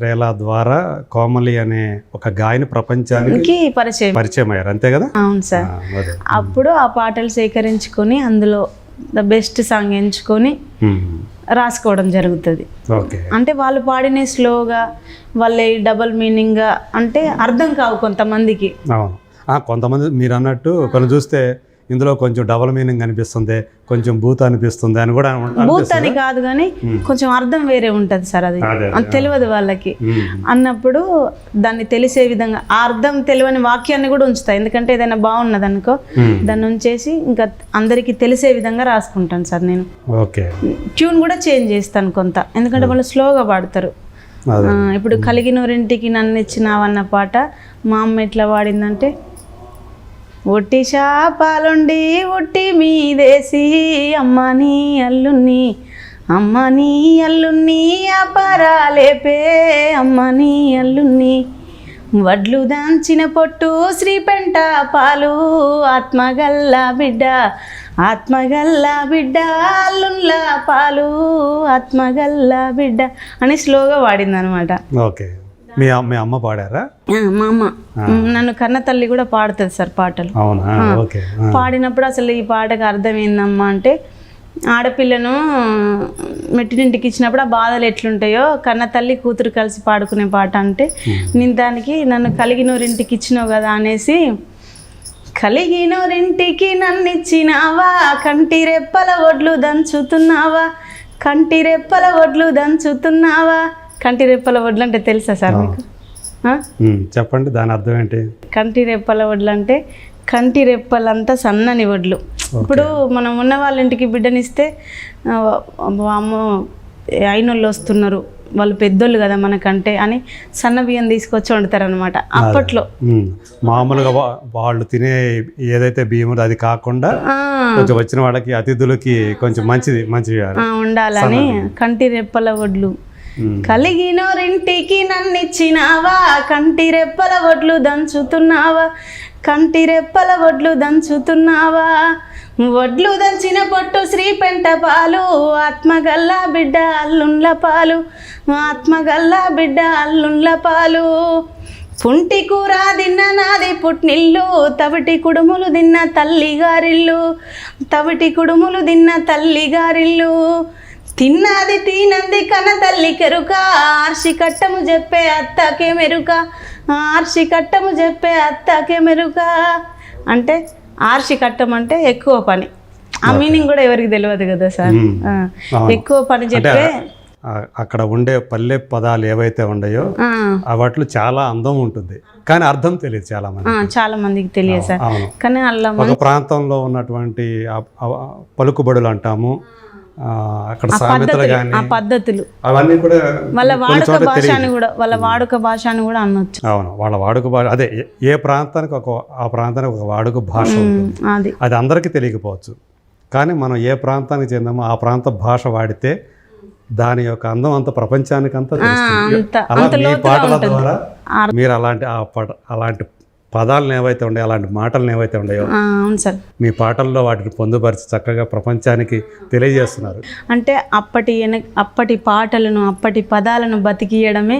రేలా ద్వారా కోమలి అనే ఒక గాయని ప్రపంచానికి పరిచయం పరిచయం. అయ్యారు అంతే కదా? అవును సార్. అప్పుడు ఆ పాటలు సేకరించుకొని అందులో ద బెస్ట్ సాంగ్ ఎంచుకొని. రాసుకోవడం జరుగుతుంది. ఓకే. అంటే వాళ్ళు పాడిన స్లోగా వాళ్ళ డబల్ మీనింగ్గా అంటే అర్థం కావు కొంతమందికి. అవును. కొంతమంది మీరు అన్నట్టు కొన్ని చూస్తే ఇందులో కొంచెం డబల్ మీనింగ్ అనిపిస్తుంది కొంచెం బూత్ అనిపిస్తుంది అని కూడా. బూత్ అని కాదు కానీ కొంచెం అర్థం వేరే ఉంటుంది సార్ అది. తెలియదు వాళ్ళకి. అన్నప్పుడు దాన్ని తెలిసే విధంగా ఆ అర్థం తెలియని వాక్యాన్ని కూడా ఉంచుతా. ఎందుకంటే ఏదైనా బాగున్నది అనుకో. దాన్ని ఉంచేసి ఇంకా అందరికీ తెలిసే విధంగా రాసుకుంటాను సార్ నేను. ఓకే. ట్యూన్ కూడా చేంజ్ చేస్తాను కొంత. ఎందుకంటే వాళ్ళు స్లోగా పాడతారు. ఇప్పుడు కలిగినోరింటికి నన్ను ఇచ్చినావన్న పాట మా అమ్మ ఎట్లా పాడిందంటే ఒట్టి శాపాలుండి ఒట్టి మీదేసి అమ్మని అల్లుని అమ్మని అల్లుని అపరాలేపే అమ్మని అల్లుని వడ్లు దాంచిన పొట్టు శ్రీపెంట పాలు ఆత్మగల్ల బిడ్డ ఆత్మగల్ల బిడ్డ అల్లున్ల పాలు ఆత్మగల్ల బిడ్డ అని స్లోగా వాడిందనమాట అనమాట ఓకే. మీ అమ్మ- మీ అమ్మ పాడారా? మా అమ్మ. నన్ను కన్న తల్లి కూడా పాడుతుంది సార్ పాటలు. అవునా? ఓకే. పాడినప్పుడు అసలు ఈ పాటకు అర్థం ఏందమ్మా అంటే ఆడపిల్లను మెట్టినింటికి ఇచ్చినప్పుడు ఆ బాధలు ఎట్లుంటాయో కన్న తల్లి కూతురు కలిసి పాడుకునే పాట అంటే నేను దానికి నన్ను కలిగినోరింటికి ఇచ్చినావు కదా అనేసి కలిగినోరింటికి నన్ను ఇచ్చినావా కంటి రెప్పల ఒడ్లు దంచుతున్నావా? కంటి రెప్పల ఒడ్లు దంచుతున్నావా? కంటి రెప్పల ఒడ్లు అంటే తెలుసా సార్ మీకు? చెప్పండి దాని అర్థం ఏంటి? కంటి రెప్పల వడ్లు అంటే కంటి రెప్పలంతా సన్నని వడ్లు ఇప్పుడు మనం ఉన్న వాళ్ళ ఇంటికి బిడ్డనిస్తే అమ్మో అయినోళ్ళు వస్తున్నారు. వాళ్ళు పెద్దోళ్ళు కదా మనకంటే అని సన్న బియ్యం తీసుకొచ్చి వండుతారు అనమాట అప్పట్లో. మామూలుగా వాళ్ళు తినే ఏదైతే బియ్యం అది కాకుండా కొంచెం వచ్చిన వాళ్ళకి అతిథులకి కొంచెం మంచిది మంచిది ఉండాలని కంటి రెప్పల వడ్లు కలిగినోరింటికి నన్నిచ్చినావా? కంటి రెప్పల వడ్లు దంచుతున్నావా? కంటి రెప్పల వడ్లు దంచుతున్నావా? వడ్లు దంచిన పొట్టు శ్రీ పెంట పాలు ఆత్మగల్లా బిడ్డ అల్లుండ్ల పాలు ఆత్మగల్లా బిడ్డ అల్లుండ్ల పాలు. పుంటి కూర తిన్న నాది పుట్నిల్లు తవిటి కుడుములు తిన్న తల్లి గారిల్లు తవిటి కుడుములు తిన్న తల్లి గారిల్లు తిన్నది తినంది కన తల్లి కెరుక. ఆర్షి కట్టము చెప్పే అత్తకే మెరుక. ఆర్షి కట్టము చెప్పే అత్తకే మెరుక. అంటే ఆర్షి కట్టం అంటే ఎక్కువ పని. ఆ మీనింగ్ కూడా ఎవరికి తెలియదు కదా సార్. ఎక్కువ పని చెప్పే అక్కడ ఉండే పల్లె పదాలు ఏవైతే ఉన్నాయో వాటిలో చాలా అందం ఉంటుంది. కానీ అర్థం తెలియదు చాలా మంది చాలా మందికి తెలియదు సార్. కానీ అలా ఒక ప్రాంతంలో ఉన్నటువంటి పలుకుబడులు అంటాము. అక్కడ సామెతలు కానీ ఆ పద్ధతులు. అవన్నీ కూడా వాళ్ళ వాడుక చోట్ల భాష తెలియదు. అని కూడా వాళ్ళ వాడుక భాష అని కూడా అనొచ్చు. అవును వాళ్ళ వాడుక భాష అదే ఏ- ప్రాంతానికి ఒక ఆ ప్రాంతానికి ఒక వాడుక భాష ఉంటుంది. అది. అది అందరికీ తెలియకపోవచ్చు. కానీ మనం ఏ ప్రాంతానికి చెందామో ఆ ప్రాంత భాష వాడితే దాని యొక్క అందం అంత ప్రపంచానికి అంతా అలా మీ పాటల ద్వారా మీరు అలాంటి ఆ పట అలాంటి పదాలను ఏవైతే ఉన్నాయో అలాంటి మాటలను ఏవైతే ఉన్నాయో అవును సార్ మీ పాటల్లో వాటిని పొందుపరిచి చక్కగా ప్రపంచానికి తెలియజేస్తున్నారు అంటే అప్పటి అప్పటి పాటలను అప్పటి పదాలను బతికియడమే.